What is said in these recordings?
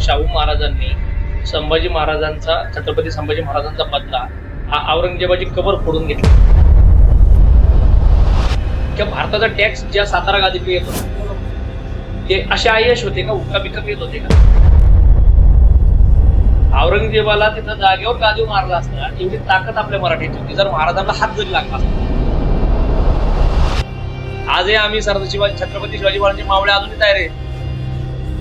शाहू महाराजांनी संभाजी महाराजांचा छत्रपती संभाजी महाराजांचा बदला हा औरंगजेबाची कबर फोडून घेतली. किंवा भारताचा टॅक्स ज्या सातारा गादी पे येत होता ते असे आयश होते का उक्का बिकप येत होते का? औरंगजेबाला तिथं जागेवर गादीव मारला असता एवढी ताकद आपल्या मराठीची होती. जर महाराजांना हात जरी लागला असता. आजही आम्ही सरदार शिवाजी छत्रपती शिवाजी महाराजांची मावळे अजूनही तयार आहे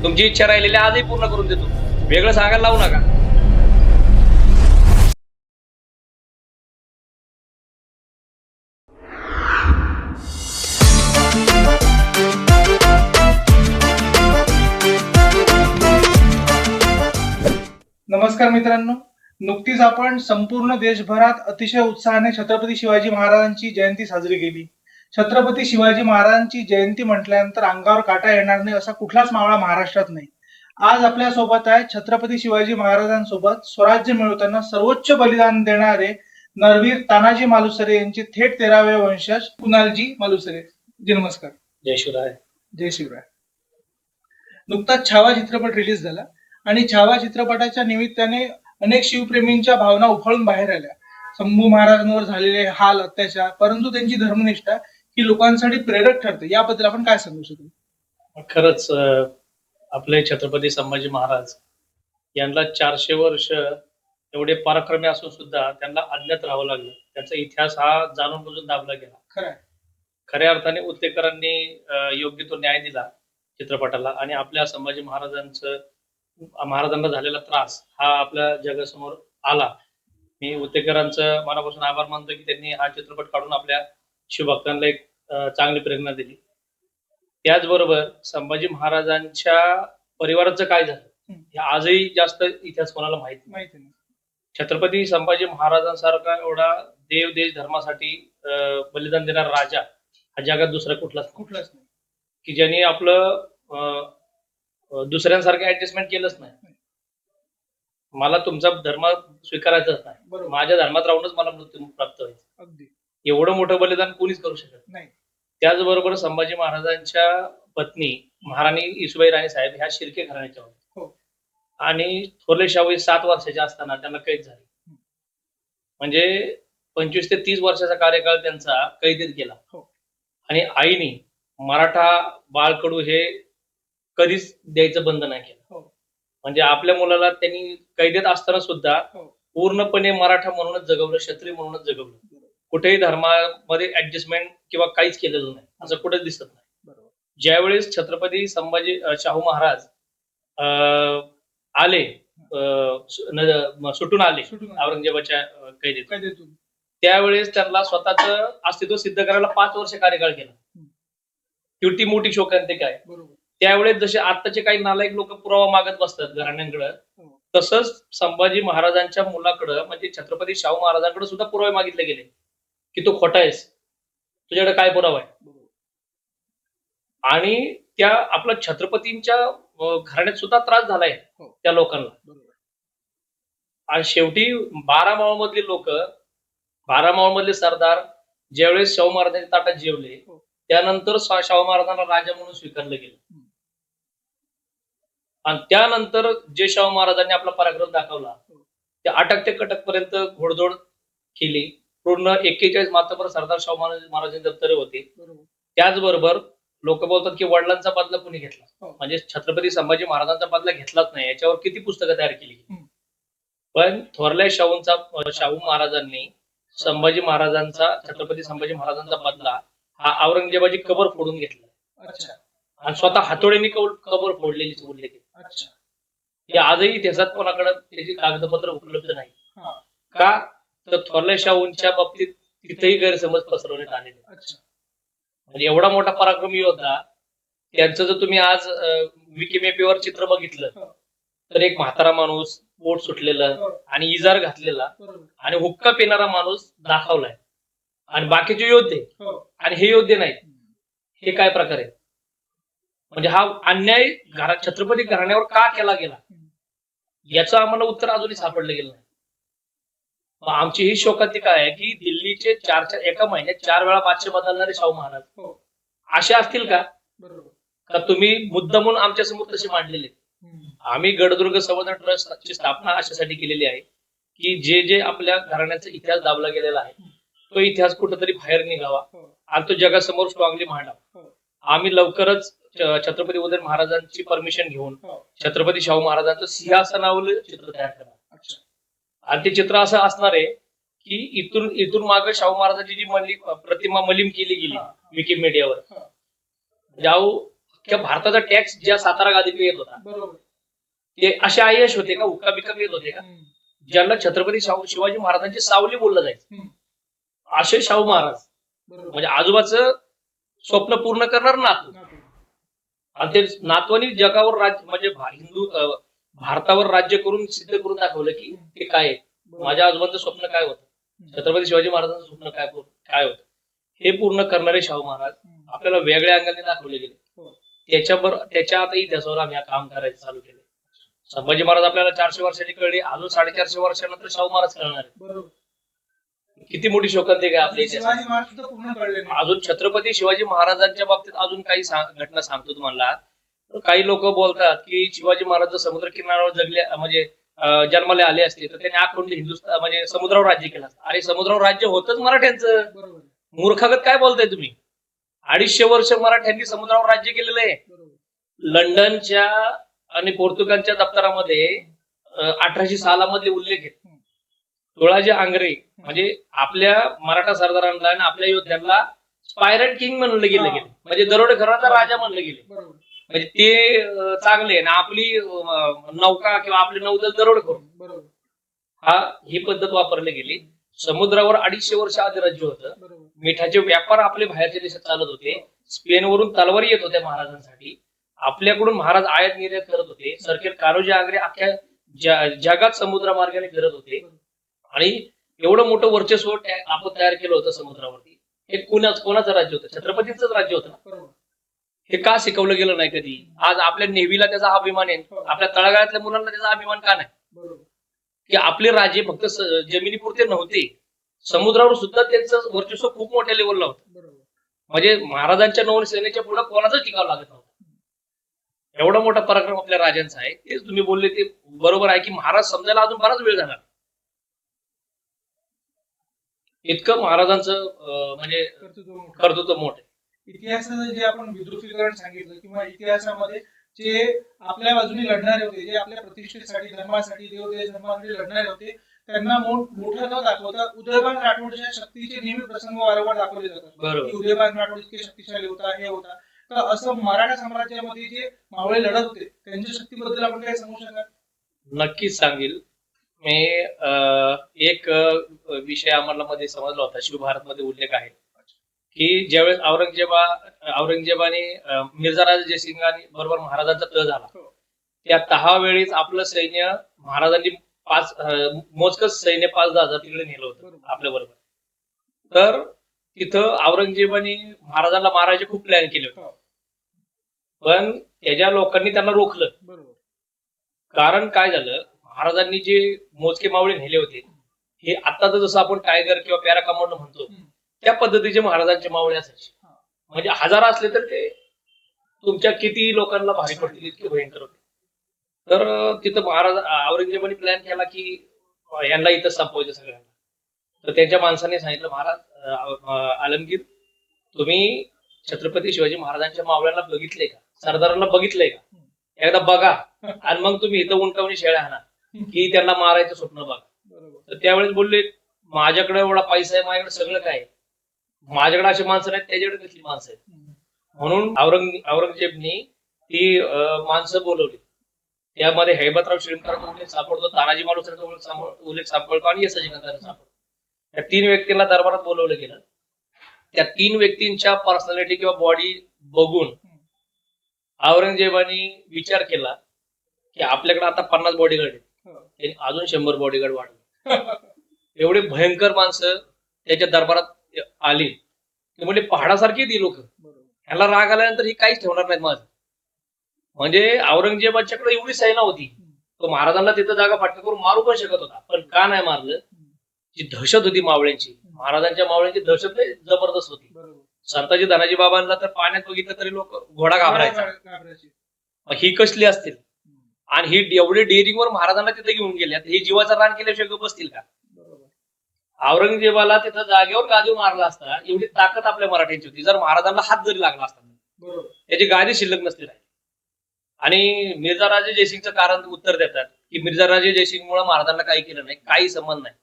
तुमची इच्छा राहिलेली आजही पूर्ण करून देतो. वेगळं सांगायला लावू नका. नमस्कार मित्रांनो. नुकतीच आपण संपूर्ण देशभरात अतिशय उत्साहाने छत्रपती शिवाजी महाराजांची जयंती साजरी केली. छत्रपती शिवाजी महाराजांची जयंती म्हटल्यानंतर अंगावर काटा येणार नाही असा कुठलाच मावळा महाराष्ट्रात नाही. आज आपल्यासोबत आहे छत्रपती शिवाजी महाराजांसोबत स्वराज्य मिळवताना सर्वोच्च बलिदान देणारे नरवीर तानाजी मालुसरे यांचे थेट तेरावे वंशज कुणालजी मालुसरे. जी नमस्कार. जय शिवराय. जय शिवराय. नुकताच छावा चित्रपट रिलीज झाला आणि छावा चित्रपटाच्या निमित्ताने अनेक शिवप्रेमींच्या भावना उफाळून बाहेर आल्या. शंभू महाराजांवर झालेले हाल अत्याचार परंतु त्यांची धर्मनिष्ठा ही लोकांसाठी प्रेरक ठरते याबद्दल आपण काय सांगू शकतो? खरंच आपले छत्रपती संभाजी महाराज यांना चारशे वर्ष एवढे पराक्रमी असून सुद्धा त्यांना अज्ञात राहावं लागलं. त्यांचा इतिहास हा जाणून बुजून दाबला गेला. खरं. खऱ्या अर्थाने उत्तेकरांनी योग्य तो न्याय दिला चित्रपटाला आणि आपल्या संभाजी महाराजांचं महाराजांना झालेला त्रास हा आपल्या जगासमोर आला. मी उत्तेकरांचं मनापासून आभार मानतो की त्यांनी हा चित्रपट काढून आपल्या शिवभक्तांना एक चांगली प्रेरणा दिली. त्याचबरोबर संभाजी महाराजांच्या परिवाराचं काय झालं. हे आजही जास्त इतिहास कोणाला माहीत नाही. माहिती नाही. छत्रपती संभाजी महाराजांसारखा एवढा देव देश धर्मासाठी बलिदान देणारा राजा हा जगात दुसरा कुठलाच नाही. कुठलाच नाही. की ज्यांनी आपलं दुसऱ्यांसारखं ऍडजस्टमेंट केलंच नाही. मला तुमचा धर्म स्वीकारायचाच नाही. माझ्या धर्मात राहूनच मला मृत्यू प्राप्त व्हायचं. अगदी. एवढं मोठं बलिदान कोणीच करू शकत नाही. त्याचबरोबर संभाजी महाराजांच्या पत्नी महाराणी इसुबाई राणी साहेब ह्या शिर्के घराण्याच्या होत्या हो. आणि थोरले शाहू सात वर्षाचे असताना त्यांना कैद झाले म्हणजे पंचवीस ते तीस वर्षाचा कार्यकाळ त्यांचा कैदेत गेला हो. आणि आईने मराठा बाळकडू हे कधीच द्यायचं बंद नाही केलं हो. म्हणजे आपल्या मुलाला त्यांनी कैदेत असताना सुद्धा. पूर्णपणे मराठा म्हणूनच जगवलं क्षत्रिय म्हणूनच जगवलं कुठेही धर्मामध्ये ऍडजस्टमेंट किंवा काहीच केलेलं नाही. असं कुठेच दिसत नाही. ज्यावेळेस छत्रपती संभाजी शाहू महाराज आले सुटून आले. औरंगजेबाच्या कैदेत काय देतो त्यावेळेस त्यांना स्वतःच अस्तित्व सिद्ध करायला पाच वर्ष कार्यकाळ केला किवटी मोठी शोकांतिक आहे बरोबर. त्यावेळेस जसे आताचे काही नालायक लोक पुरावा मागत बसतात घराण्यांकडे हो. तसंच संभाजी महाराजांच्या मुलाकडं म्हणजे छत्रपती शाहू महाराजांकडे सुद्धा पुरावे मागितले गेले. की तू खोटा आहेस. तुझ्याकडे काय पुरावा आहे आणि त्या आपल्या छत्रपतींच्या घराण्यात सुद्धा त्रास झालाय हो. त्या लोकांना आणि शेवटी बारा मधली लोक बारा मधले सरदार ज्यावेळेस शाहू महाराजांच्या ताटात जेवले हो. त्यानंतर शाहू महाराजांना राजा म्हणून स्वीकारलं गेलं. आणि त्यानंतर जे शाहू महाराजांनी आपला पराक्रम दाखवला हो. ते अटक ते कटक पर्यंत घोडदौड केली पूर्ण एक्केचाळीस मात्रभर सरदार शाहू महाराज महाराजांचे दप्तरे होते. बरोबर. त्याचबरोबर लोक बोलतात की वडिलांचा बदला कुणी घेतला? हो. म्हणजे छत्रपती संभाजी महाराजांचा बदला घेतलाच नाही. याच्यावर किती पुस्तकं तयार केली. पण थोरल्या शाहूंचा शाहू महाराजांनी संभाजी महाराजांचा छत्रपती संभाजी महाराजांचा बदला हा औरंगजेबाची कबर फोडून घेतला. आणि स्वतः हातोडीने कबर कबर फोडलेली उल्लेख आजही इतिहासात कोणाकडे त्याची कागदपत्र उपलब्ध नाही. का? तर थोरल्या शाहूंच्या बाबतीत तिथेही गैरसमज पसरवण्यात आलेले अच्छा. म्हणजे एवढा मोठा पराक्रमी होता त्यांचं जर तुम्ही आज विकिमेपीवर चित्र बघितलं हो. तर एक म्हातारा माणूस पोट सुटलेलं हो. आणि इजार घातलेला आणि हुक्का पिणारा माणूस दाखवलाय. आणि बाकीचे योद्धे हो. आणि हे योद्धे नाहीत. हे काय प्रकार आहे म्हणजे हा अन्याय घरा छत्रपती घराण्यावर का केला गेला? याचं आम्हाला उत्तर अजूनही सापडलं गेलं नाही. आमची ही शोकांतिका आहे की दिल्लीचे चार चार एका महिन्यात चार वेळा बादशाह बदलणारे शाहू महाराज हो असे असतील का बरोबर का तुम्ही मुद्दामून आमच्यासमोर तसे मांडलेले. आम्ही गडदुर्ग संवर्धन ट्रस्टची स्थापना अशासाठी केलेली आहे की जे जे आपल्या घराण्याचा इतिहास दाबला गेलेला आहे तो इतिहास कुठेतरी बाहेर निघावा हो. आणि तो जगासमोर स्ट्रॉंगली मांडावा हो. आम्ही लवकरच छत्रपती उदयन महाराजांची परमिशन घेऊन. छत्रपती शाहू महाराजांचं सिंहासनावलं चित्र तयार करणार आणि ते चित्र असं असणार आहे की इथून इथून मागे शाहू महाराजांची जी मली प्रतिमा मलिम केली गेली. विकिमीडियावर हा. जाऊ अख्ख्या भारताचा टॅक्स ज्या सातारा गादीला येत होता ते असे आयश होते का हुक्का बिक्का येत होते का. ज्यांना छत्रपती शाहू शिवाजी महाराजांची सावली बोललं जायचं. असे शाहू महाराज म्हणजे आजोबाचं स्वप्न पूर्ण करणार नातू. आणि ते नातवानी जगावर राज्य म्हणजे हिंदू भारतावर राज्य करून सिद्ध करून दाखवलं की ते काय. माझ्या आजोबांचं स्वप्न काय होतं. छत्रपती शिवाजी महाराजांचं स्वप्न काय काय होतं? हे पूर्ण करणारे शाहू महाराज. आपल्याला वेगळ्या अंगाने दाखवले गेले. हो. त्याच्यावर त्याच्या आता इतिहासावर आम्ही काम करायचं चालू केलं संभाजी महाराज आपल्याला चारशे वर्षांनी कळले अजून साडेचारशे वर्षानंतर शाहू महाराज कळणार किती मोठी शोकांती काय आपल्या अजून छत्रपती शिवाजी महाराजांच्या बाबतीत अजून काही घटना सांगतो तुम्हाला. काही लोक बोलतात की शिवाजी महाराज जर समुद्र किनाऱ्यावर जगले म्हणजे जन्माला आले असते तर त्यांनी आखून हिंदुस्थान म्हणजे समुद्रावर राज्य केलं असतं. अरे समुद्रावर राज्य होतच मराठ्यांचं. मूर्खागत काय बोलताय तुम्ही? अडीचशे वर्ष मराठ्यांनी समुद्रावर राज्य केलेलं आहे. लंडनच्या आणि पोर्तुगालच्या दप्तरामध्ये अठराशे सालामधले उल्लेख आहेत. तुळाजी आंग्रे म्हणजे आपल्या मराठा सरदारांना आणि आपल्या योद्ध्यांना स्पायरट किंग म्हणलं गेलं गेलं. म्हणजे दरोडेखोराचा राजा म्हणलं गेले. म्हणजे ते चांगले आणि आपली नौका किंवा आपले नौदल दरोडेखोर बरोबर. हा ही पद्धत वापरली गेली. समुद्रावर अडीचशे वर्ष आधी राज्य होतं मिठाचे व्यापार आपले बाहेरच्या देशात चालत होते. स्पेनवरून तलवारी येत होत्या महाराजांसाठी. आपल्याकडून महाराज आयात निर्यात करत होते. सरखेल कान्होजी आंग्रे अख्ख्या जगात समुद्र मार्गाने करत होते. आणि एवढं मोठं वर्चस्व आपण तयार केलं होतं समुद्रावरती. हे कुणाच कोणाचं राज्य होतं? छत्रपतींचंच राज्य होतं ना? हे का शिकवलं गेलं नाही कधी? आज आपल्या नेव्हीला त्याचा अभिमान आहे. आपल्या तळागाळातल्या मुलांना त्याचा अभिमान का नाही? की आपले राजे फक्त जमिनीपुरते नव्हते. समुद्रावर सुद्धा त्यांचं वर्चस्व खूप मोठ्या लेवलला होतं. म्हणजे महाराजांच्या नौसेनेच्या पुढे कोणाचाच टिकाव लागत नव्हता? एवढा मोठा पराक्रम आपल्या राजांचा आहे. तेच तुम्ही बोलले ते बरोबर आहे की महाराज समजायला अजून बराच वेळ जाणार इतकं महाराजांचं म्हणजे कर्तृत्व मोठं. इतिहासाचं जे आपण विद्रुपीकरण सांगितलं किंवा इतिहासामध्ये जे आपल्या बाजूने लढणारे होते जे आपल्या प्रतिष्ठेसाठी धर्मासाठी देवदेव धर्मासाठी लढणारे होते त्यांना मोठ न दाखवता उदयभान राठोडच्या शक्तीचे नेहमी प्रसंग वारंवार दाखवले जातात. उदयभान राठोड इतके शक्तिशाली होता हे होता. तर असं मराठा साम्राज्यामध्ये जे मावळे लढत होते त्यांच्या शक्तीबद्दल आपण काय सांगू शकाल? नक्कीच सांगेल. मी एक विषय आम्हाला मध्ये समजला होता शिवभारत मध्ये उल्लेख आहे. की ज्यावेळेस औरंगजेबा औरंगजेबाने मिर्झा राजा जयसिंगाने बरोबर महाराजांचा तह झाला हो. त्या दहा वेळेस आपलं सैन्य महाराजांनी पाच मोजकच सैन्य पाच दहा हजार तिकडे नेलं होतं. आपल्या बरोबर तर तिथं औरंगजेबाने महाराजांना मारायचे खूप प्लॅन केले होते हो. पण त्याच्या लोकांनी त्यांना रोखलं कारण काय झालं महाराजांनी जे मोजके मावळे नेले होते हे आता जसं आपण टायगर किंवा पॅरा कमांडो म्हणतो. त्या पद्धतीचे महाराजांचे मावळे असायचे. म्हणजे हजार असले तर ते तुमच्या किती लोकांना भारी पडतील इतके भयंकर होते. तर तिथं महाराज औरंगजेबाने प्लॅन केला की यांना इथं संपवायचं सगळ्यांना. तर त्यांच्या माणसाने सांगितलं महाराज आलमगीर तुम्ही छत्रपती शिवाजी महाराजांच्या मावळ्यांना बघितले का? सरदारांना बघितलंय का? एकदा बघा. आणि मग तुम्ही इथं उंटावणी शेळ्या आणा की त्यांना मारायचं स्वप्न बघा. तर त्यावेळेस बोलले माझ्याकडे एवढा पैसा आहे माझ्याकडे सगळं काय. माझ्याकडे अशी माणसं नाहीत त्याच्याकडे कसली माणसं आहेत. म्हणून औरंग औरंगजेबनी ती माणसं बोलवली. त्यामध्ये हैबतराव शिळकरांचा उल्लेख सापडतो तानाजी मालुसरेचा उल्लेख सापड- उल्लेख सापडतो आणि गंगाधर सापडतो. या तीन व्यक्तींना दरबारात बोलवलं गेलं. त्या तीन व्यक्तींच्या पर्सनॅलिटी किंवा बॉडी बघून औरंगजेबाने विचार केला की आपल्याकडे आता पन्नास बॉडीगार्ड आहेत. हो. त्यांनी अजून शंभर बॉडीगार्ड वाढले एवढे भयंकर माणसं त्याच्या दरबारात आली. ते म्हणजे पहाडासारखी ती लोक. ह्याला राग आल्यानंतर ही काहीच ठेवणार नाहीत माझं. म्हणजे औरंगजेबाच्याकडे एवढी सैना होती. तो महाराजांना तिथं जागा फाटका करून मारू पण शकत होता. पण का नाही मारलं? जी दहशत होती मावळ्यांची. महाराजांच्या मावळ्यांची दहशत जबरदस्त होती. संताजी धनाजी बाबांना तर पाण्यात बघितलं तरी लोक घोडा घाबरायचा. ही कसली असतील? आणि ही एवढे डेअरिंगवर महाराजांना तिथे घेऊन गेले आता हे जीवाचं रान केल्याशिवाय बसतील का? औरंगजेबाला तिथं जागेवर गादी मारला असता. एवढी ताकद आपल्या मराठ्यांची होती. जर महाराजांना हात जरी लागला असता त्याची गादी शिल्लक नसती राहिली. आणि मिर्झा राजे जयसिंगचं कारण उत्तर देतात की मिर्झा राजे जयसिंगमुळे महाराजांना काही केलं नाही काही संबंध नाही.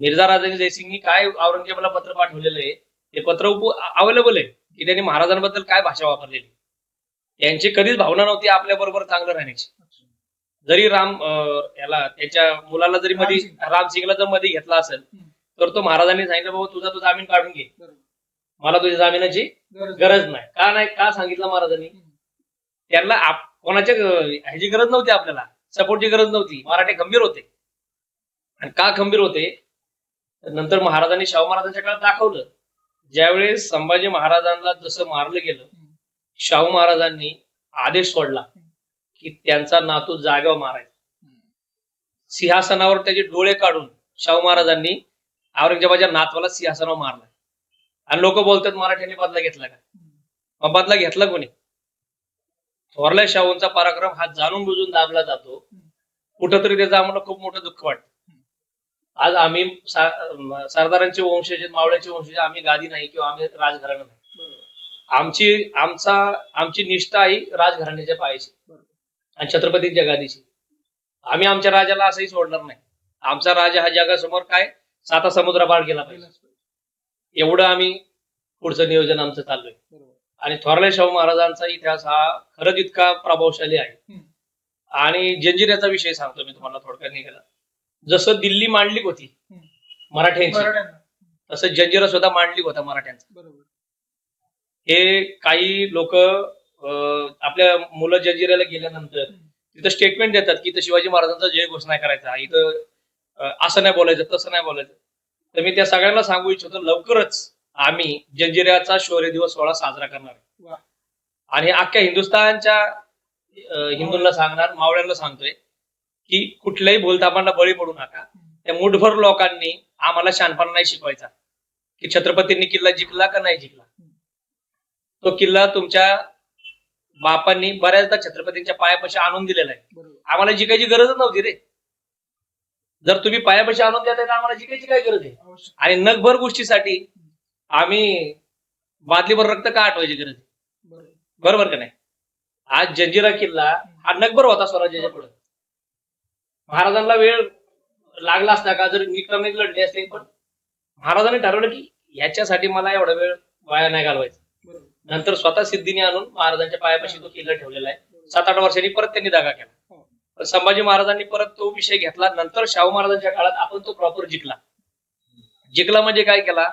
मिर्झा राजे जयसिंगनी काय औरंगजेबाला पत्र पाठवलेलं आहे? ते पत्र अवेलेबल आहे की त्यांनी महाराजांबद्दल काय भाषा वापरलेली? त्यांची कधीच भावना नव्हती आपल्या बरोबर चांगलं राहण्याची. जरी राम याला त्याच्या मुलाला जरी मध्ये रामसिंग. रामसिंगला जर मध्ये घेतला असेल. तर तो महाराजांनी सांगितलं बाबा तुझा तू जामीन काढून घे. मला तुझ्या जामिनाची गरज नाही. का नाही? का सांगितलं महाराजांनी? त्यांना कोणाच्या ह्याची गरज नव्हती आपल्याला. सपोर्टची गरज नव्हती. मराठे खंबीर होते. आणि का खंबीर होते? तर नंतर महाराजांनी शाहू महाराजांच्या काळात दाखवलं. ज्यावेळेस संभाजी महाराजांना जसं मारलं गेलं शाहू महाराजांनी आदेश सोडला. की त्यांचा नातू जाग्यावर मारायचा. सिंहासनावर त्याचे डोळे काढून शाहू महाराजांनी औरंगजेबाच्या नातवाला सिंहासनावर मारला. आणि लोक बोलतात मराठ्यांनी बदला घेतला का? मग बदला घेतला कोणी? थोरल्या शाहूंचा पराक्रम हा जाणून बुजून दाबला जातो. कुठंतरी त्याचं आम्हाला खूप मोठं दुःख वाटतं. आज आम्ही सरदारांचे वंशज मावळ्याचे वंशज आम्ही गादी नाही किंवा आम्ही राजघराणं नाही. आमची आमचा आमची निष्ठा ही राजघराण्याच्या पायाची आणि छत्रपतींच्या गादीची आम्ही आमच्या राजाला असंही सोडणार नाही. आमचा राजा हा जगासमोर काय? साता समुद्र पार गेला पाहिजे. एवढं आम्ही पुढचं नियोजन आमचं चालू आहे. आणि थोरले शाहू महाराजांचा इतिहास हा खरंच इतका प्रभावशाली आहे. आणि जंजिऱ्याचा विषय सांगतो मी तुम्हाला थोडक्यात निघाला. जसं दिल्ली मांडलिक होती. मराठ्यांची तसं जंजिरा सुद्धा मांडलिक होता मराठ्यांचा. हे काही लोक आपल्या मुलं जंजिऱ्याला गेल्यानंतर तिथं स्टेटमेंट देतात की इथं शिवाजी महाराजांचा जय घोषणा करायचा इथं असं नाही बोलायचं तसं नाही बोलायचं. तर मी त्या सगळ्यांना सांगू इच्छितो लवकरच आम्ही जंजिऱ्याचा शौर्य दिवस सोहळा साजरा करणार आहे. आणि अख्ख्या हिंदुस्थानच्या हिंदूंना सांगणार मावळ्यांना सांगतोय की कुठल्याही भूलथापांना बळी पडू नका. त्या मुठभर लोकांनी आम्हाला शानपणा नाही शिकवायचा. की छत्रपतींनी किल्ला जिंकला का नाही जिंकला? तो किल्ला तुमच्या बापांनी बऱ्याचदा छत्रपतींच्या पायापाशी आणून दिलेला आहे. आम्हाला जिकायची गरजच नव्हती रे. जर तुम्ही पायापाशी आणून देताय तर आम्हाला जिकायची काय गरज आहे? आणि नगभर गोष्टीसाठी आम्ही बादलीभर रक्त का आठवायची गरज आहे? बरोबर. का नाही? आज जंजिरा किल्ला हा नगभर होता स्वराज्याच्या पुढे. महाराजांना वेळ लागला असता का? जर विक्रमी लढले असते पण महाराजांनी ठरवलं की याच्यासाठी मला एवढा वेळ वाया नाही घालवायचा. नंतर स्वतः सिद्धीने आणून महाराजांच्या पायापाशी तो किल्ला ठेवलेला आहे. सात आठ वर्षांनी परत त्यांनी दागा केला. संभाजी महाराजांनी परत तो विषय घेतला. नंतर शाहू महाराजांच्या काळात आपण तो प्रॉपर जिंकला. जिंकला म्हणजे काय केला?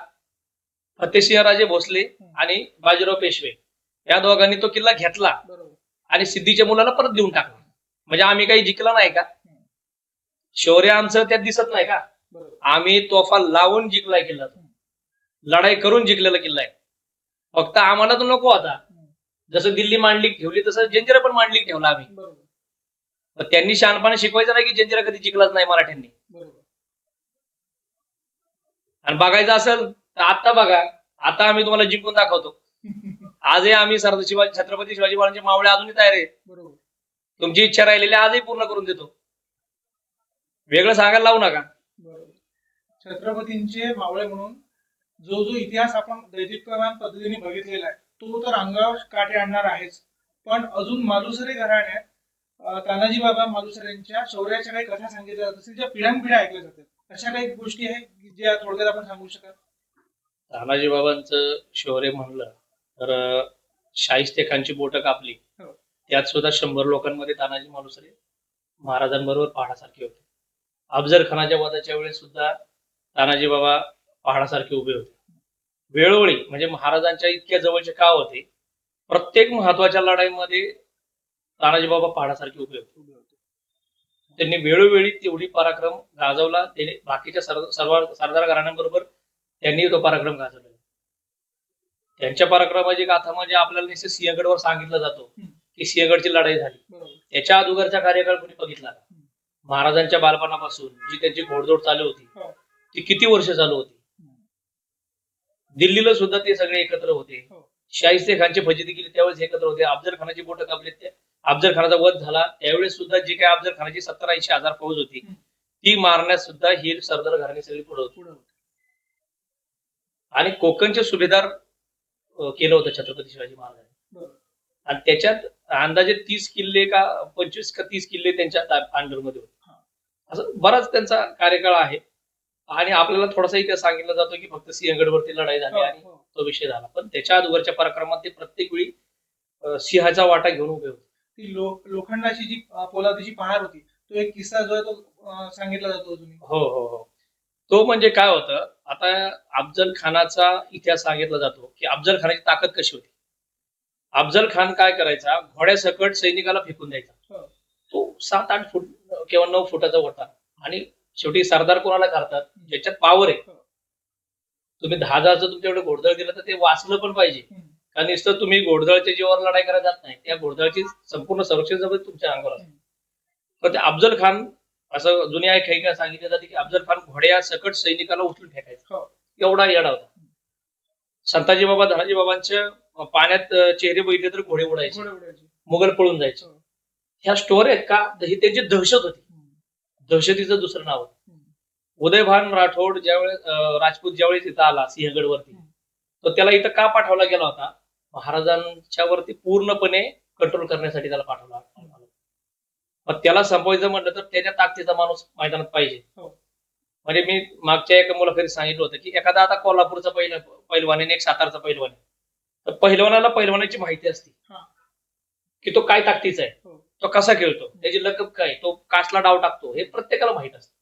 फतेसिंह राजे भोसले आणि बाजीराव पेशवे या दोघांनी तो किल्ला घेतला आणि सिद्धीच्या मुलाला परत देऊन टाकला. म्हणजे आम्ही काही जिंकला नाही का? शौर्य आमचं त्यात दिसत नाही का? आम्ही तोफा लावून जिंकलाय किल्ला लढाई करून जिंकलेला किल्ला आहे. फक्त आम्हाला तो नको होता जसं दिल्ली मांडलिक ठेवली तसं जंजिरा पण मांडलिक ठेवला आम्ही. पण त्यांनी शहाणपणे शिकवायचं नाही की जंजिरा कधी जिंकलाच नाही मराठ्यांनी. आणि बघायचं असेल तर आता बघा आता आम्ही तुम्हाला जिंकून दाखवतो. आजही आम्ही सरदार शिवाजी छत्रपती शिवाजी महाराजांचे मावळे अजूनही तयार आहे बरोबर. तुमची इच्छा राहिलेली आजही पूर्ण करून देतो. वेगळं सांगायला लावू नका. छत्रपतींचे मावळे म्हणून जो जो इतिहास आपण दैदिप्यमान पद्धतीने बघितलेला आहे तो तर अंगावर काटे आणणार आहेच. पण अजून मालुसरे घराण्यात तानाजी बाबा मालुसरेंच्या शौर्याच्या काही कथा सांगितल्या जात असतील ज्या पिढ्यानपिढ्या ऐकल्या जातात. अशा काही गोष्टी आहेत ज्या थोडक्यात आपण सांगू शकाल? तानाजी बाबांचं शौर्य म्हणलं तर शाहिस्ते खानची बोटं कापली. हो. त्यात सुद्धा शंभर लोकांमध्ये तानाजी मालुसरे महाराजांबरोबर पहाडासारखे होते. अफजल खानाच्या वधाच्या वेळेस सुद्धा तानाजी बाबा पहाडासारखे उभे होते. वेळोवेळी म्हणजे महाराजांच्या इतक्या जवळचे का होते? प्रत्येक महत्त्वाच्या लढाईमध्ये तानाजी बाबा पहाडासारखे उभे होते. त्यांनी वेळोवेळी तेवढी पराक्रम गाजवला. त्याने बाकीच्या सर्व सरदार घराण्यांबरोबर त्यांनी तो पराक्रम गाजवला. त्यांच्या पराक्रमाची गाथा म्हणजे आपल्याला निश्चित सिंहगडवर सांगितलं जातो की सिंहगडची लढाई झाली. त्याच्या अगोदरचा कार्यकाळ कोणी बघितला? महाराजांच्या बालपणापासून जी त्यांची घोडदौड चालू होती हो. ती किती वर्ष चालू होती? दिल्लीला सुद्धा ते सगळे एकत्र होते हो. शाहिस्ते खानची फजिती केली त्यावेळेस एकत्र होते अफजल खानाची बोटं कापली अफजल खानाचा वध झाला त्यावेळेस सुद्धा जी काही अफजल खानाची सत्तर ऐंशी हजार फौज होती. ती मारण्यास सुद्धा ही सरदार घराणी सगळी पुढे होती पुढे. आणि कोकणचे सुभेदार केलं होतं छत्रपती शिवाजी महाराजांनी. आणि त्याच्यात अंदाजे तीस किल्ले का पंचवीस का तीस किल्ले त्यांच्या अंडरमध्ये होते. असं बराच त्यांचा कार्यकाळ आहे आणि आपल्याला थोडासा इतिहास सांगितला जातो की फक्त सिंहगडवरती लढाई झाली हो, आणि हो. तो विषय झाला. पण त्याच्या अगोदरच्या पराक्रमात ते प्रत्येक वेळी सिंहाचा वाटा घेऊन उभे होते. ती लोखंडाची जी पोलादाची पहार होती तो एक किस्सा जो आहे तो सांगितला जातो हो हो हो. तो म्हणजे काय होतं आता अफजल खानाचा इतिहास सांगितला जातो की अफजल खानाची ताकद कशी होती? अफजल खान काय करायचा घोड्यासकट सैनिकाला फेकून द्यायचा. हो. तो सात आठ फूट किंवा नऊ फुटाचा होता. आणि शेवटी सरदार कोणाला करतात ज्याच्यात पावर आहे हो. तुम्ही दहा हजारचं तुमच्याकडे घोडदळ दिलं तर ते वाचलं पण पाहिजे. कारण नुसतं तुम्ही घोडदळच्या जीवावर लढाई करायला जात नाही त्या घोडदळची संपूर्ण संरक्षण जबाबदारी तुमच्या अंगावर असते ते अफजल खान असं जुन्या काही सांगितलं जाते की अफजल खान घोड्या सकट सैनिकाला उचलून फेकायचा हो. एवढा येडा होता संताजी बाबा धनाजी बाबांच्या पाण्यात चेहरे बघितले तर घोडे उडायचे. मुघल पळून जायचे हो. ह्या स्टोरी आहेत का ही त्यांची दहशत होती. दहशतीचं दुसरं नाव. उदयभान राठोड ज्यावेळेस राजपूत ज्यावेळेस इथं आला सिंहगडवरती. तर त्याला इथं का पाठवला गेला होता महाराजांच्या वरती पूर्णपणे कंट्रोल करण्यासाठी त्याला पाठवला. मग त्याला संपवायचं म्हटलं तर त्याच्या ताकदीचा माणूस मैदानात पाहिजे हो. म्हणजे मी मागच्या एका मुलाखतीत सांगितलं होतं की एखादा आता कोल्हापूरचा पहिला पैलवान आहे आणि एक सातारचा पैलवान आहे तर पहिलवानाला पैलवानाची माहिती असते. की तो काय ताकदीचा आहे हो. तो कसा खेळतो? त्याची लकब काय तो कासला डाव टाकतो हे प्रत्येकाला माहीत असतं.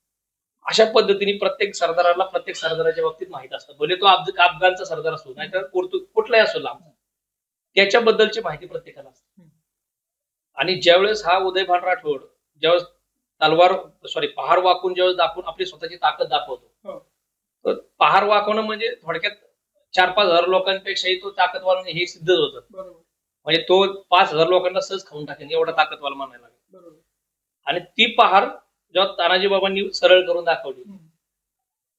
अशा पद्धतीने प्रत्येक सरदाराला प्रत्येक सरदाराच्या बाबतीत माहीत असतं. भले तो अफगाणचा सरदार असो नाहीतर पोर्तु कुठलाही असो लांब. त्याच्याबद्दलची माहिती प्रत्येकाला असते. आणि ज्यावेळेस हा उदयभान राठोड ज्यावेळेस तलवार सॉरी पहार वाकून ज्यावेळेस दाखवून आपली स्वतःची ताकद दाखवतो हो. तर पहार वाकवणं म्हणजे थोडक्यात चार पाच हजार लोकांपेक्षाही तो ताकदवान हे सिद्धच होतं. म्हणजे तो पाच हजार लोकांना सहज खाऊन टाकेल एवढा ताकदवान म्हणायला लागेल. आणि ती पहार जेव्हा तानाजी बाबांनी सरळ करून दाखवली.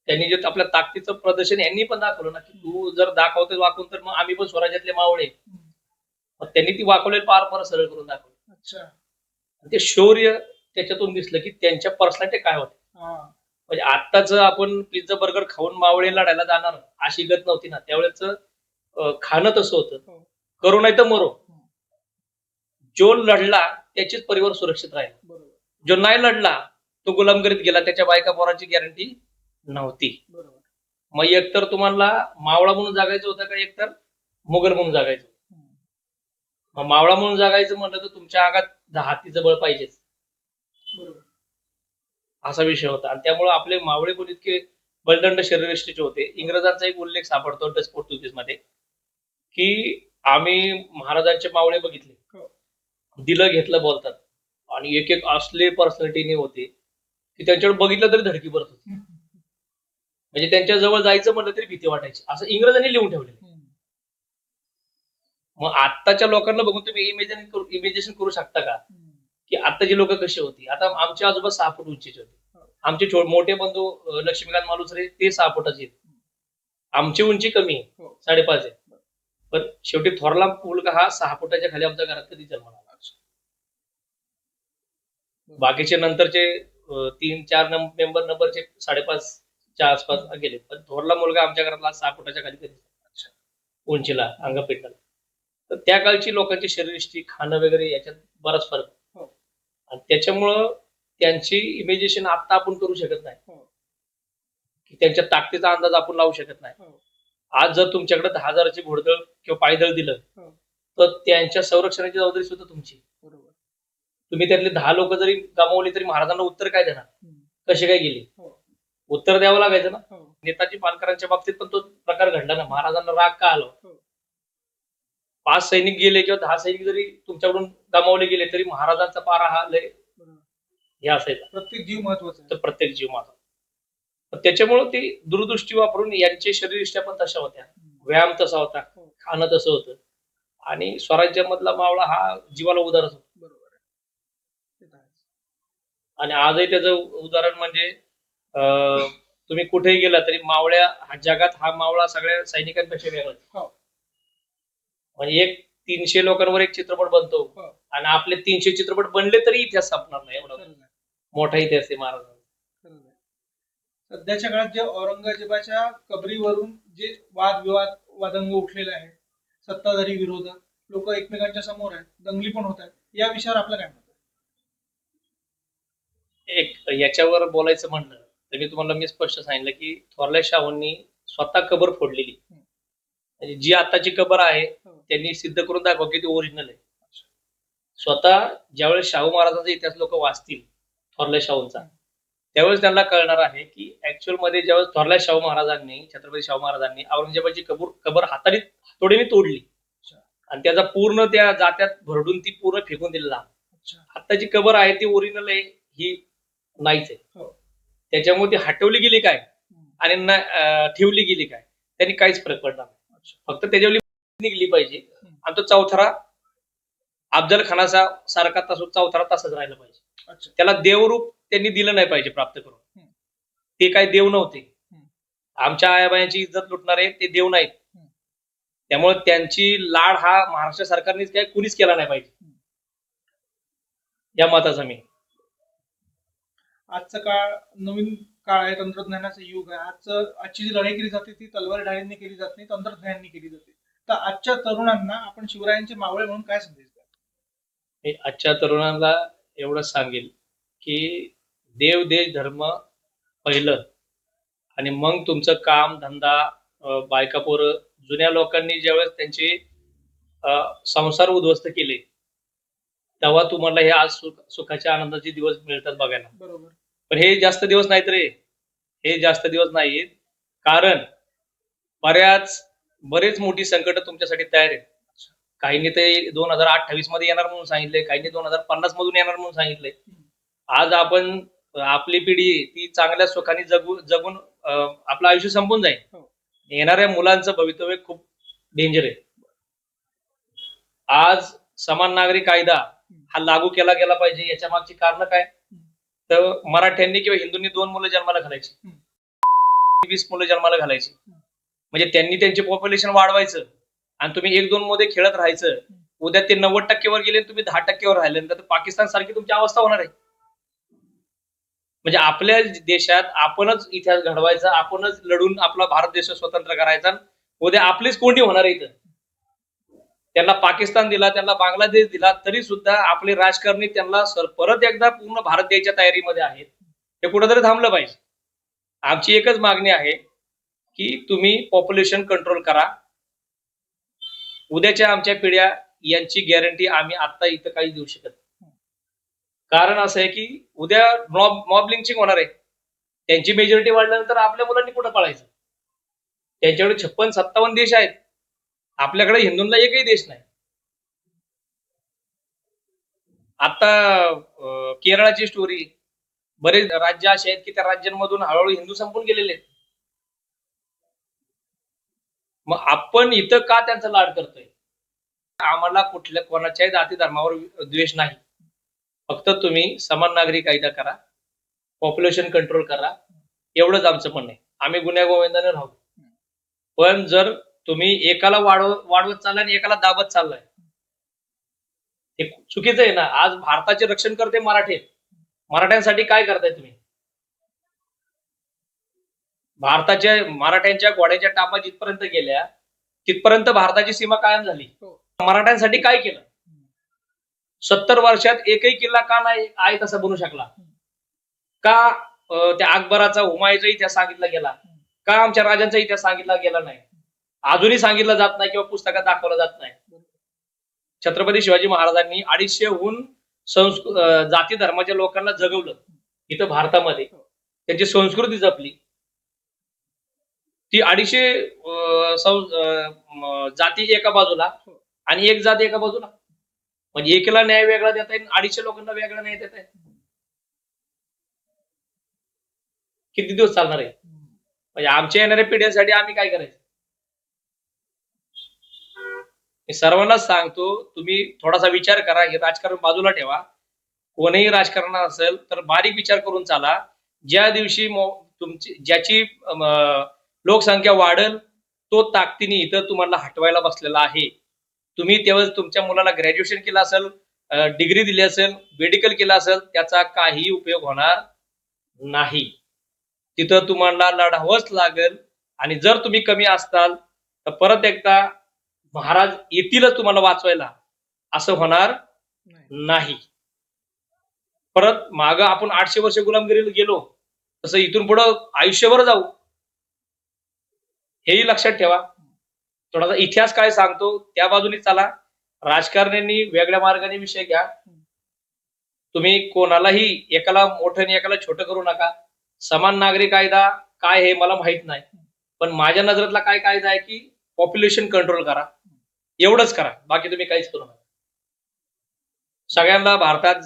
त्यांनी जे आपल्या ताकदीचं प्रदर्शन यांनी पण दाखवलं ना की तू जर दाखवते वाकून तर मग आम्ही पण स्वराज्यातले मावळे त्यांनी ती वाकवलेली पार परत सरळ करून दाखवली. ते शौर्य त्याच्यातून दिसलं की त्यांच्या पर्सनॅलिटी काय होते. म्हणजे आत्ताच आपण पिझ्झा बर्गर खाऊन मावळे लढायला जाणार अशी गत नव्हती ना त्यावेळेच खाणं तसं होतं. हो. करू नाही तर मरो. जो लढला त्याचीच परिवार सुरक्षित राहील. जो नाही लढला तो गुलामगिरीत गेला त्याच्या बायका पोरांची गॅरंटी नव्हती. मग एकतर तुम्हाला मावळा म्हणून जागायचं होतं का एकतर? मुघल म्हणून जागायचं. मग मावळा म्हणून जागायचं म्हटलं तर तुमच्या अंगात हातीचं बळ पाहिजेच. असा विषय होता. आणि त्यामुळे आपले मावळे पण इतके बलदंड शरीरष्टीचे होते. इंग्रजांचा एक उल्लेख सापडतो डच पोर्तुगीजमध्ये की आम्ही महाराजांचे मावळे बघितले हो. दिलं घेतलं बोलतात आणि एक एक असले पर्सनॅलिटीने होते की त्यांच्याकडे बघितलं तरी धडकी भरत होती. म्हणजे त्यांच्या जवळ जायचं म्हटलं तरी भीती वाटायची असं इंग्रजांनी लिहून ठेवलेलं हम्म. मग आत्ताच्या लोकांना बघून तुम्ही इमेजिन करू इमेजिनेशन करू शकता का. की आत्ताची लोक कशी होती आता आमचे आजोबा सहा फूट उंचीचे होते हो. आमचे मोठे बंधू लक्ष्मीकांत मालुसरे ते सहा फुटाचे आमची उंची कमी आहे हो. साडेपाच आहे पण शेवटी थोरला मुलगा हा सहा फुटाच्या खाली आमच्या घरात कधी जन्माला आला. बाकीचे नंतरचे तीन चार मेंबर नंबरचे साडेपाचच्या आसपास गेले. पण थोरला मुलगा आमच्या घरातला सहा फुटाच्या खाली कधी उंचीला अंगपेटाला. तर त्या काळची लोकांची शरीरष्टी खाणं वगैरे याच्यात बराच फरक हो. आणि त्याच्यामुळं त्यांची इमेजिनेशन आता आपण करू शकत नाही. हो. की त्यांच्या ताकदीचा अंदाज आपण लावू शकत नाही. हो. आज जर तुमच्याकडे दहा हजाराची घोडदळ किंवा पायदळ दिलं हो. तर त्यांच्या संरक्षणाची जबाबदारी सुद्धा तुमची. बरोबर. तुम्ही त्यातले दहा लोक जरी गमावली तरी महाराजांना उत्तर काय देणार? हम्म. कसे काय गेले? हो. उत्तर द्यावं लागायचं ना? हो. नेताजी पालकरांच्या बाबतीत पण तो प्रकार घडला ना. महाराजांना राग का आला? हो. पाच सैनिक गेले किंवा दहा सैनिक जरी तुमच्याकडून गमावले गेले तरी महाराजांचा पारा हा लय बरोबर. हे असायचा. प्रत्येक जीव महत्त्वाचा तर प्रत्येक जीव माझा तर त्याच्यामुळं ती दूरदृष्टी वापरून यांचे शरीरष्ट्या पण तशा होत्या. व्यायाम तसा होता. खाणं तसं होतं आणि स्वराज्यामधला मावळा हा जीवाला होता बरोबर. आणि आजही त्याचं उदाहरण म्हणजे अं, तुम्ही कुठेही गेला तरी मावळ्या हा जगात हा मावळा सगळ्या सैनिकांपेक्षा वेगळा. हो. म्हणजे एक तीनशे लोकांवर एक चित्रपट बनतो हो. आणि आपले तीनशे चित्रपट बनले तरी इतिहास संपणार नाही एवढा मोठा इतिहास आहे महाराजांचा. सध्याच्या काळात जे औरंगजेबाच्या कबरीवरून जे वादविवाद वादंग उठलेले आहे सत्ताधारी विरोधक लोक एकमेकांच्या समोर आहेत दंगली पण होत आहेत या विषयावर आपलं काय आहे? एक याच्यावर बोलायचं म्हणलं तर मी तुम्हाला मी स्पष्ट सांगितलं की थोरल्या शाहूंनी स्वतः कबर फोडलेली. म्हणजे जी आताची कबर आहे त्यांनी सिद्ध करून दाखवा की ती ओरिजिनल आहे. स्वतः ज्यावेळेस शाहू महाराजांचा इतिहास लोक वाचतील थोरल्या शाहूंचा त्यावेळेस त्यांना कळणार आहे की ऍक्च्युअलमध्ये ज्यावेळेस थोरल्या शाहू महाराजांनी छत्रपती शाहू महाराजांनी औरंगजेबाची कबूर कबर हाताने हातोडीने तोडली. आणि त्याचा पूर्ण त्या जात्यात भरडून ती पूर्ण फेकून दिलेला. आत्ताची कबर आहे ती ओरिजिनल आहे ही नाहीच आहे. हो. त्याच्यामुळे ती हटवली गेली काय? आणि ठेवली गेली काय? त्यांनी काहीच फरक पडणार नाही. फक्त त्याच्यावर निघली पाहिजे. आणि तो चौथरा अफजल खानाचा सारखा तसं चौथरा तसाच राहिला पाहिजे. त्याला देवरूप त्यांनी दिलं नाही पाहिजे प्राप्त करून. ते काय देव नव्हते. आमच्या आयाबायांची इज्जत लुटणारे ते देव नाहीत. त्यामुळे त्यांची लाड हा महाराष्ट्र सरकारनेच काय कुणीच केला नाही पाहिजे. या मताचा मी आजचा काळ नवीन काळ आहे तंत्रज्ञानाचं युग आहे आजचं आजची जी लढाई केली जाते ती तलवार ढाळींनी केली जात नाही तंत्रज्ञानाने केली जाते तर आजच्या तरुणांना आपण शिवरायांचे मावळे म्हणून काय संदेश द्या आजच्या तरुणांना एवढं सांगेल की देव देश धर्म पहिलं. आणि मग तुमचं काम धंदा बायका पोरं जुन्या लोकांनी ज्यावेळेस त्यांचे संसार उद्ध्वस्त केले तेव्हा तुम्हाला हे आज सुख सुखाच्या आनंदाचे दिवस मिळतात बघायला. बरोबर. पण हे जास्त दिवस नाहीत रे. हे जास्त दिवस नाहीत. कारण बऱ्याच बरेच मोठी संकट तुमच्यासाठी तयार आहेत. काहींनी ते दोन हजार अठ्ठावीसमध्ये येणार म्हणून सांगितले काहींनी दोन हजार पन्नास मधून येणार म्हणून सांगितले. आज आपण आपली पिढी ती चांगल्या सुखाने जगू जगून आपलं आयुष्य संपून जाईल. हो. येणाऱ्या मुलांचं भवितव्य खूप डेंजर आहे. आज समान नागरी कायदा हा लागू केला गेला पाहिजे याच्या मागची कारण काय? तर मराठ्यांनी किंवा हिंदूंनी दोन मुलं जन्माला घालायची. वीस मुलं जन्माला घालायची. म्हणजे त्यांनी त्यांचे पॉप्युलेशन वाढवायचं आणि तुम्ही एक दोन मध्ये खेळत राहायचं. उद्या ते नव्वद टक्केवर गेले तुम्ही दहा टक्केवर राहिले. तर पाकिस्तान सारखी तुमची अवस्था होणार आहे. म्हणजे आपल्या देशात आपणच इतिहास घडवायचा आपणच लढून आपला भारत देश स्वतंत्र करायचा उद्या आपलीच कोंडी होणार इथं. त्यांना पाकिस्तान दिला त्यांना बांगलादेश दिला तरी सुद्धा आपले राजकारणी त्यांना सर परत एकदा पूर्ण भारत द्यायच्या तयारीमध्ये आहेत. हे कुठंतरी थांबलं पाहिजे. आमची एकच मागणी आहे की तुम्ही पॉप्युलेशन कंट्रोल करा. उद्याच्या आमच्या पिढ्या यांची गॅरंटी आम्ही आता इथं काही देऊ शकत नाही. कारण असं आहे की उद्या मॉब मॉब लिंचिंग होणार आहे. त्यांची मेजॉरिटी वाढल्यानंतर आपल्या मुलांनी कुठं पळायचं? त्यांच्याकडे छप्पन सत्तावन्न देश आहेत. आपल्याकडे हिंदूंना एकही देश नाही. आता केरळाची स्टोरी बरेच राज्य असे आहेत की त्या राज्यांमधून हळूहळू हिंदू संपून गेलेले आहेत. मग आपण इथं का त्यांचा लाड करतोय? आम्हाला कुठल्या कोणाच्याही जाती धर्मावर द्वेष नाही. फक्त तुम्ही समान नागरी कायदा करा पॉप्युलेशन कंट्रोल करा एवढंच आमचं म्हणणं आहे. आम्ही गुन्ह्या गोविंदाने राहू. पण जर तुम्ही एकाला वाढव वाढवत चाललाय आणि एकाला दाबत चाललाय हे चुकीचं आहे ना. आज भारताचे रक्षण करते मराठे. मराठ्यांसाठी काय करताय तुम्ही? भारताच्या मराठ्यांच्या घोड्याच्या टापा जिथपर्यंत गेल्या तिथपर्यंत भारताची सीमा कायम झाली. हो. मराठ्यांसाठी काय केलं? सत्तर वर्षात एकही किल्ला का नाही आहे तसा बनू शकला? का त्या अकबराचा हुमायचा इतिहास सांगितला गेला? का आमच्या राजांचा इतिहास सांगितला गेला नाही? अजूनही सांगितलं जात नाही किंवा पुस्तकात दाखवलं जात नाही. छत्रपती शिवाजी महाराजांनी अडीचशेहून संस्कृ जाती धर्माच्या लोकांना जगवलं इथं भारतामध्ये. त्यांची संस्कृती जपली. ती अडीचशे जाती एका बाजूला आणि एक जात एका बाजूला. म्हणजे एकेला न्याय वेगळा देता येईल अडीचशे लोकांना वेगळा न्याय देता येईल. किती दिवस चालणार आहे? म्हणजे आमच्या येणाऱ्या पिढ्यांसाठी आम्ही काय करायचं? मी सर्वांनाच सांगतो तुम्ही थोडासा विचार करा हे राजकारण बाजूला ठेवा. कोणीही राजकारण असेल तर बारीक विचार करून चाला. ज्या दिवशी तुमची ज्याची लोकसंख्या वाढेल तो ताकदीने इथं तुम्हाला हटवायला बसलेला आहे. तुम्ही त्यावेळेस तुमच्या मुलाला ग्रॅज्युएशन केलं असेल डिग्री दिली असेल मेडिकल केलं असेल त्याचा काही उपयोग होणार नाही. तिथं तुम्हाला लढावंच लागेल आणि जर तुम्ही कमी असताल तर परत एकदा महाराज येतीलच तुम्हाला वाचवायला. असं होणार नाही. परत माग आपण आठशे वर्ष गुलामगिरीला गेलो तसं इथून पुढं आयुष्यभर जाऊ. हेही लक्षात ठेवा. थोडासा इतिहास काय सांगतो त्या बाजूने चला. राजकारण्यांनी वेगळ्या मार्गाने विषय घ्या. तुम्ही कोणालाही एकाला मोठं आणि एकाला छोटं करू नका. समान नागरी कायदा काय हे मला माहीत नाही. पण माझ्या नजरेतला काय कायदा आहे की पॉप्युलेशन कंट्रोल करा. एवढंच करा. बाकी तुम्ही काहीच करू नका. सगळ्यांना भारतात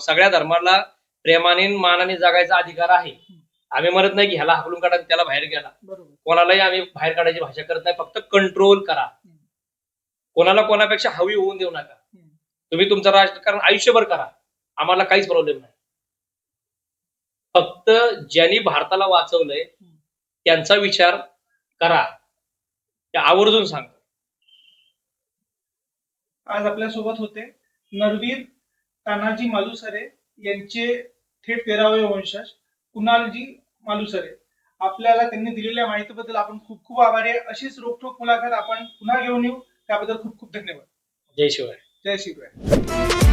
सगळ्या धर्माला प्रेमाने मानाने जगायचा अधिकार आहे. आम्ही म्हणत नाही की ह्याला हाकलून काढा आणि त्याला बाहेर गेला. कोणालाही आम्ही बाहेर काढायची भाषा करत नाही फक्त कंट्रोल करा. कोणाला कोणापेक्षा हवी होऊन देऊ नका. तुम्ही तुमचं राजकारण आयुष्यभर करा. आम्हाला काहीच प्रॉब्लेम नाही. फक्त ज्यांनी भारताला वाचवलंय त्यांचा विचार करा. ते आवर्जून सांगतो आज आपल्यासोबत होते नरवीर तानाजी मालुसरे यांचे थेट तेरावे वंशज कुणालजी मालुसरे आपल्याला त्यांनी दिलेल्या माहितीबद्दल आपण खूप खूप आभारी आहे. अशीच रोखोक मुलाखत आपण पुन्हा घेऊन येऊ. त्याबद्दल खूप खूप धन्यवाद. जय शिवाय जय शिवराय.